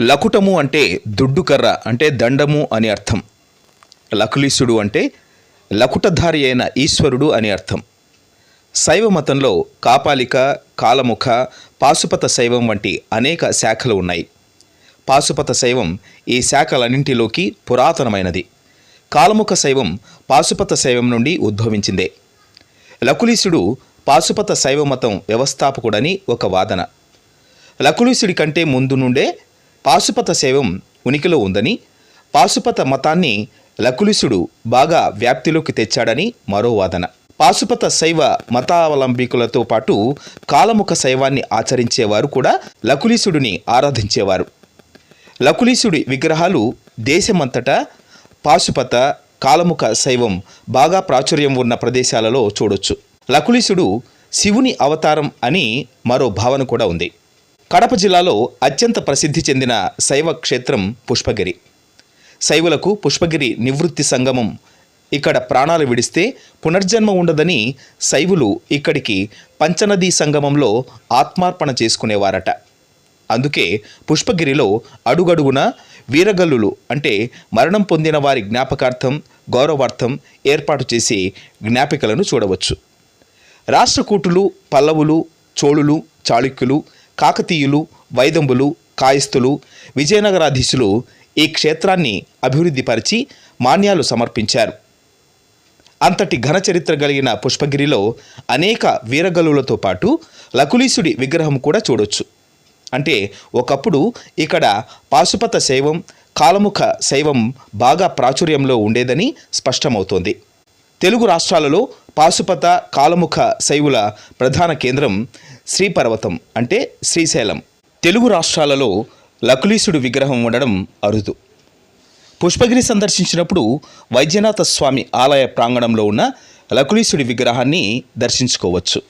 లకుటము అంటే దుడ్డుకర్ర అంటే దండము అని అర్థం. లకులీసుడు అంటే లకుటధారి అయిన ఈశ్వరుడు అని అర్థం. శైవ మతంలో కాపాలిక కాలముఖ పాశుపత శైవం వంటి అనేక శాఖలు ఉన్నాయి. పాశుపత శైవం ఈ శాఖలన్నింటిలోకి పురాతనమైనది. కాలముఖ శైవం పాశుపత శైవం నుండి ఉద్భవించిందే. లకులీసుడు పాశుపత శైవ మతం వ్యవస్థాపకుడని ఒక వాదన. లకులీసుడి కంటే ముందు నుండే పాశుపత శైవం ఉనికిలో ఉందని పాశుపత మతాన్ని లకులిసుడు బాగా వ్యాప్తిలోకి తెచ్చాడని మరో వాదన. పాశుపత శైవ మతావలంబికులతో పాటు కాలముఖ శైవాన్ని ఆచరించేవారు కూడా లకులీసుడిని ఆరాధించేవారు. లకులీసుడి విగ్రహాలు దేశమంతటా పాశుపత కాలముఖ శైవం బాగా ప్రాచుర్యం ఉన్న ప్రదేశాలలో చూడొచ్చు. లకులీసుడు శివుని అవతారం అని మరో భావన కూడా ఉంది. కడప జిల్లాలో అత్యంత ప్రసిద్ధి చెందిన శైవ క్షేత్రం పుష్పగిరి. శైవులకు పుష్పగిరి నివృత్తి సంగమం ఇక్కడ ప్రాణాలు విడిస్తే పునర్జన్మ ఉండదని శైవులు ఇక్కడికి పంచనదీ సంగమంలో ఆత్మార్పణ చేసుకునేవారట. అందుకే పుష్పగిరిలో అడుగడుగున వీరగల్లులు అంటే మరణం పొందిన వారి జ్ఞాపకార్థం గౌరవార్థం ఏర్పాటు చేసి జ్ఞాపికలను చూడవచ్చు. రాష్ట్రకూటులు పల్లవులు చోళులు చాళుక్యులు కాకతీయులు వైదంబులు కాయస్థులు విజయనగరాధీశులు ఈ క్షేత్రాన్ని అభివృద్ధిపరిచి మాన్యాలు సమర్పించారు. అంతటి ఘన చరిత్ర కలిగిన పుష్పగిరిలో అనేక వీరగలులతో పాటు లకులీసుడి విగ్రహం కూడా చూడొచ్చు. అంటే ఒకప్పుడు ఇక్కడ పాశుపత శైవం కాలముఖ శైవం బాగా ప్రాచుర్యంలో ఉండేదని స్పష్టమవుతోంది. తెలుగు రాష్ట్రాలలో పాశుపత కాలముఖ శైవుల ప్రధాన కేంద్రం శ్రీపర్వతం అంటే శ్రీశైలం. తెలుగు రాష్ట్రాలలో లకులీసుడు విగ్రహం ఉండడం అరుదు. పుష్పగిరి సందర్శించినప్పుడు వైద్యనాథ స్వామి ఆలయ ప్రాంగణంలో ఉన్న లకులీసుడి విగ్రహాన్ని దర్శించుకోవచ్చు.